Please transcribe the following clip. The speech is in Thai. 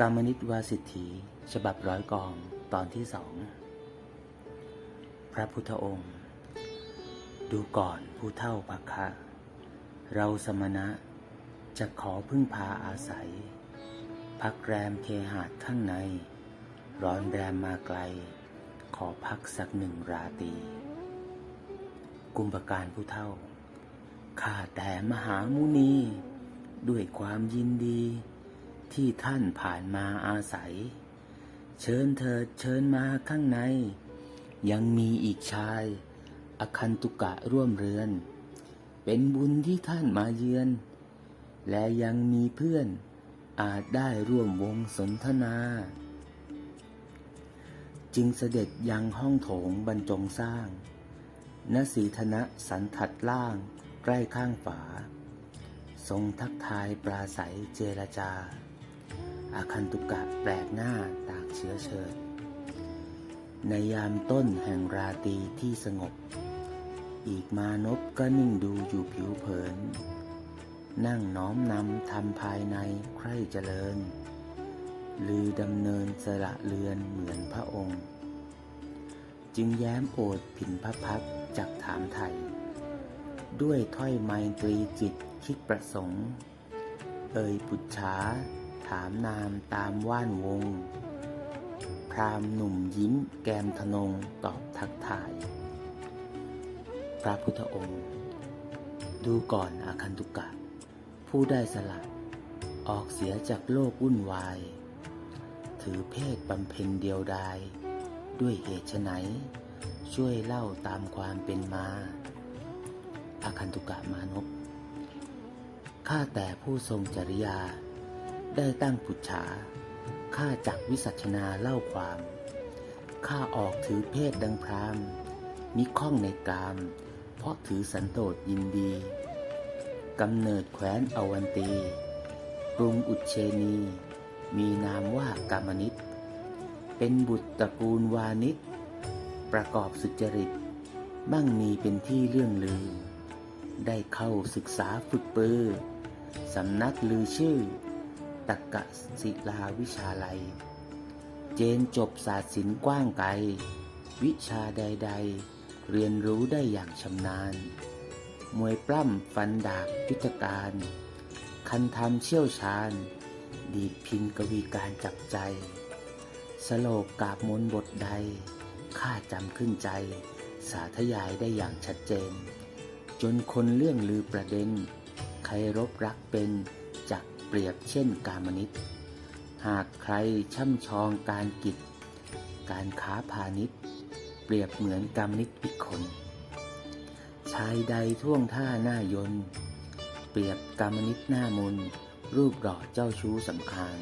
กรรมนิตวาสิทธิฉบับร้อยกองตอนที่สอง พระพุทธองค์ ดูก่อนผู้เท่าพักคะ เราสมณะจะขอพึ่งพาอาศัย พักแรมเคหาดข้างใน ร้อนแรมมาไกล ขอพักสักหนึ่งราตรีกุมภการผู้เท่า ข้าแต่มหามุนี ด้วยความยินดี ที่ท่านผ่านมาอาศัย เชิญเถิดเชิญมาข้างใน ยังมีอีกชาย อคันตุกะร่วมเรือน เป็นบุญที่ท่านมาเยือน และยังมีเพื่อนอาจได้ร่วมวงสนทนา จึงเสด็จยังห้องโถงบรรจงสร้างณสีธนะสันทัดล่างใกล้ข้างฝา ทรงทักทายปราศัยเจรจา อาคันตุกะแปลกหน้าต่างเชื้อเชิญ ในยามต้นแห่งราตรีที่สงบ อีกมานพก็นิ่งดูอยู่ผิวเผิน นั่งน้อมนำทำภายในใคร่เจริญ ลือดำเนินสละเรือนเหมือนพระองค์ จึงแย้มโอดผินพระพักจักถามไทย ด้วยถ้อยไมตรีจิตคิดประสงค์ เอ่ยปุจฉา ถามนามตามว่านวง พรามหนุ่มยิ้มแกมทนงตอบทักทาย พระพุทธองค์ ดูก่อนอาคันตุกะ ผู้ได้สละ ออกเสียจากโลกวุ่นวาย ถือเพศบำเพ็ญเดียวดาย ด้วยเหตุไฉนช่วยเล่าตามความเป็นมาอาคันตุกะมานพข้าแต่ผู้ทรงจริยา ได้ตั้งปุจฉาข้าจักวิสัชนาเล่าความ ข้าออกถือเพศดังพรามมิข้องในกาม เพราะถือสันโดษยินดี กำเนิดแคว้นอวันตีกรุงอุเชนี มีนามว่ากามนิต เป็นบุตรตระกูลวานิชประกอบสุจริตมั่งมีเป็นที่เรื่องลือ ได้เข้าศึกษาฝึกปือ สำนักลือชื่อ ตักกะศิลาวิชาลัย เจนจบศาสตร์ศิลป์กว้างไกล วิชาใด ๆ เรียนรู้ได้อย่างชำนาญ มวยปล้ำฟันดาบยุทธการ คันธรรมเชี่ยวชาญ ดีดพินกวีการจับใจ สโลกกาบมนบทใด ข้าจำขึ้นใจ สาธยายได้อย่างชัดเจน จนคนเรื่องลือประเด็น ใครรบรักเป็น เปรียบเช่นกามนิตหากใครช่ำชองการกิจ การค้าพาณิชย์ เปรียบเหมือนกามนิตอีกคน ชายใดท่วงท่าหน้ายน เปรียบกามนิตหน้ามนรูปหล่อเจ้าชู้สำอาง